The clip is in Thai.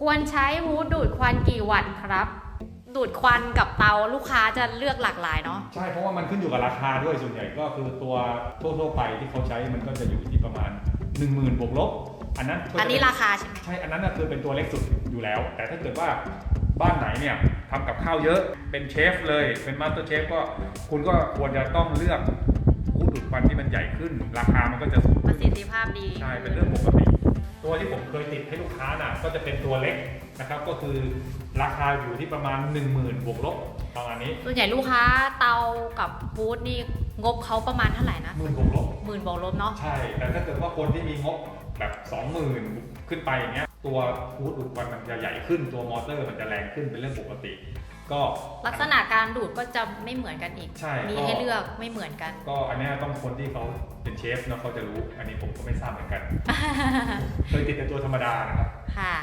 ควรใช้ฮูดดูดควันกี่วัตต์ครับ ดูดควันกับเตาลูกค้าจะเลือกหลากหลายเนาะใช่เพราะว่ามันขึ้นอยู่กับราคาด้วยส่วนใหญ่ก็คือตัวทั่วๆไปที่เขาใช้มันก็จะอยู่ที่ประมาณ 1 0,000บวกลบอันนั้นก็จะอันนี้เป็ราคาใช่ไหมใช่อันนั้นน่ะคือเป็นตัวเล็กสุดอยู่แล้ว แต่ถ้าเกิดว่าบ้านไหนเนี่ยทำกับข้าวเยอะเป็นเชฟเลยเป็นมาสเตอร์เชฟก็คุณก็ควรจะต้องเลือกผู้ดูดควันที่มันใหญ่ขึ้น ราคามันก็จะสูงประขึ้สินทธิภาพดี ใช่ เป็นเรื่องปกติ ตัวที่ผมเคยติดให้ลูกค้าน่ะก็จะเป็นตัวเล็กนะครับก็คือราคาอยู่ที่ประมาณ 1 0,000 บวกลบประมาณนี้ส่วนใหญ่ลูกค้าเตากับฮูดนี่งบเขาประมาณเท่าไหร่นะหมื่นบวกลบหมื่นบอกลบเนาะใช่ แต่ถ้าเกิดว่าคนที่มีงบแบบ 20,000 ขึ้นไปอย่างเงี้ยตัวฮูดดูดควันมันจะใหญ่ขึ้นตัวมอเตอร์มันจะแรงขึ้นเป็นเรื่องปกติ ก็ลักษณะการดูดก็จะไม่เหมือนกันอีก ใช่มีก็ให้เลือกไม่เหมือนกัน ก็อันเนี้ยต้องคนที่เขาเป็นเชฟเนาะเขาจะรู้อันนี้ผมก็ไม่ทราบเหมือนกัน เคยติดแต่ตัวธรรมดานะครับ ค่ะ